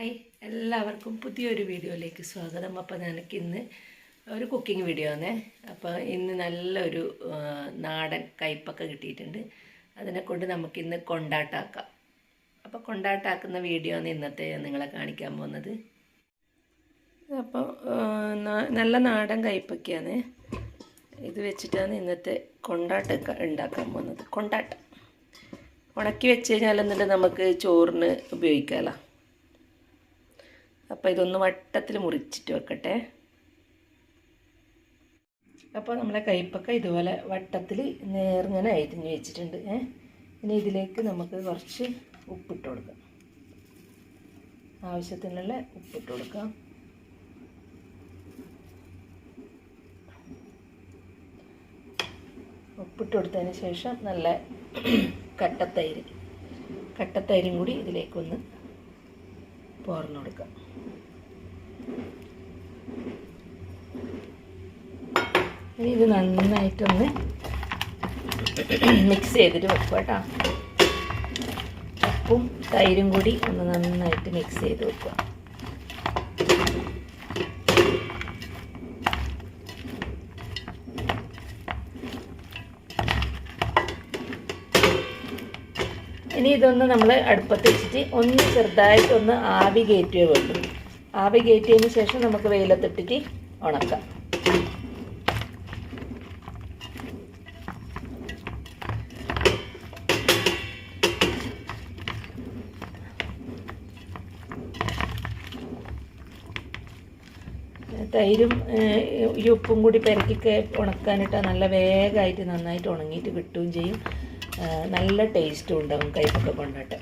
Hi. എല്ലാവർക്കും പുതിയൊരു വീഡിയോയിലേക്ക് സ്വാഗതം. അപ്പോൾ എനിക്ക് ഇന്ന് ഒരു കുക്കിംഗ് വീഡിയോ ആണേ. അപ്പോൾ ഇന്ന് നല്ലൊരു നാടൻ കയ്പ്പൊക്കെ കിട്ടിയിട്ടുണ്ട്. അതിനെ കൊണ്ട് നമുക്കിന്ന് കൊണ്ടാട്ടാക്കാം. അപ്പോൾ കൊണ്ടാട്ടാക്കുന്ന വീഡിയോ ആണ് ഇന്നത്തെ നിങ്ങളെ കാണിക്കാൻ പോകുന്നത്. അപ്പോൾ നല്ല നാടൻ കയ്പ്പൊക്കെയാണ് ഇത് വെച്ചിട്ടാണ് ഇന്നത്തെ കൊണ്ടാട്ട ഉണ്ടാക്കാൻ പോകുന്നത്. കൊണ്ടാട്ടം. ഉണക്കി വെച്ച് കഴിഞ്ഞാൽ എന്നിട്ട് നമുക്ക് ചോറിന് ഉപയോഗിക്കാമല്ലോ അപ്പോൾ ഇതൊന്ന് വട്ടത്തിൽ മുറിച്ചിട്ട് വെക്കട്ടെ. അപ്പോൾ നമ്മളെ കയ്പ്പൊക്കെ ഇതുപോലെ വട്ടത്തിൽ നേർങ്ങനെ അരിഞ്ഞ് വെച്ചിട്ടുണ്ട് ഏഹ് ഇനി ഇതിലേക്ക് നമുക്ക് കുറച്ച് ഉപ്പിട്ട് കൊടുക്കാം. ആവശ്യത്തിനുള്ള ഉപ്പിട്ട് കൊടുക്കാം. ഉപ്പിട്ട് കൊടുത്തതിന് ശേഷം നല്ല കട്ടത്തൈര് കട്ടത്തൈരും കൂടി ഇതിലേക്കൊന്ന് പോർന്നു കൊടുക്കുക. ഇത് നന്നായിട്ടൊന്ന് മിക്സ് ചെയ്തിട്ട് വെക്കുക കേട്ടോ. ഉപ്പും തൈരും കൂടി ഒന്ന് നന്നായിട്ട് മിക്സ് ചെയ്ത് വെക്കുക. ഇനി ഇതൊന്ന് നമ്മൾ അടുപ്പത്ത് വെച്ചിട്ട് ഒന്ന് ചെറുതായിട്ടൊന്ന് ആവി കയറ്റുകയേ വേണ്ടു ആവി കയറ്റിയതിന് ശേഷം നമുക്ക് വെയിലത്തിട്ടിട്ട് ഉണക്കാം. തൈരും ഈ ഉപ്പും കൂടി പെരക്കിക്കെ ഉണക്കാനിട്ടാൽ നല്ല വേഗമായിട്ട് നന്നായിട്ട് ഉണങ്ങിയിട്ട് കിട്ടുകയും ചെയ്യും. നല്ല ടേസ്റ്റും ഉണ്ടാവും കൈപ്പൊക്കെ കൊണ്ടിട്ട്.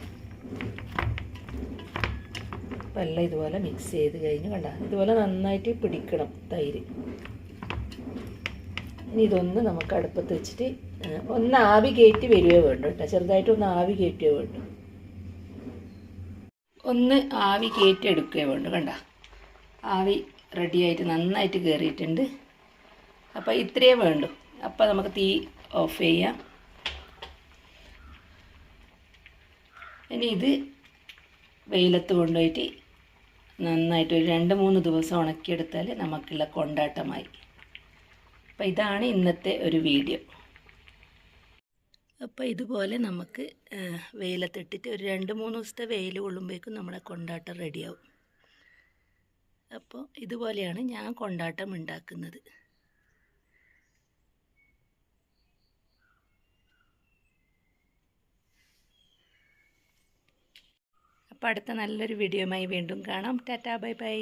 അപ്പം എല്ലാം ഇതുപോലെ മിക്സ് ചെയ്ത് കഴിഞ്ഞ് കണ്ട? ഇതുപോലെ നന്നായിട്ട് പിടിക്കണം തൈര്. ഇനി ഇതൊന്ന് നമുക്ക് അടുപ്പത്ത് വെച്ചിട്ട് ഒന്ന് ആവി കയറ്റി വരുവേ വേണ്ടു കേട്ടോ. ചെറുതായിട്ട് ഒന്ന് ആവി കയറ്റുകയോ വേണ്ടു. ഒന്ന് ആവി കയറ്റി എടുക്കുകയോ വേണ്ടു കണ്ട? ആവി റെഡിയായിട്ട് നന്നായിട്ട് കയറിയിട്ടുണ്ട് അപ്പോൾ ഇത്രയേ വേണ്ടു. അപ്പോൾ നമുക്ക് തീ ഓഫ് ചെയ്യാം. ഇനി ഇത് വെയിലത്ത് കൊണ്ടുപോയിട്ട് നന്നായിട്ട് ഒരു രണ്ട് മൂന്ന് ദിവസം ഉണക്കിയെടുത്താൽ നമുക്കുള്ള കൊണ്ടാട്ടമായി. അപ്പോൾ ഇതാണ് ഇന്നത്തെ ഒരു വീഡിയോ. അപ്പോൾ ഇതുപോലെ നമുക്ക് വെയിലത്തിട്ടിട്ട് ഒരു രണ്ട് മൂന്ന് ദിവസത്തെ വെയിൽ കൊള്ളുമ്പോഴേക്കും നമ്മുടെ കൊണ്ടാട്ടം റെഡിയാവും. അപ്പോൾ ഇതുപോലെയാണ് ഞാൻ കൊണ്ടാട്ടം ഉണ്ടാക്കുന്നത്. അപ്പോൾ അടുത്ത നല്ലൊരു വീഡിയോയുമായി വീണ്ടും കാണാം. Tata bye bye.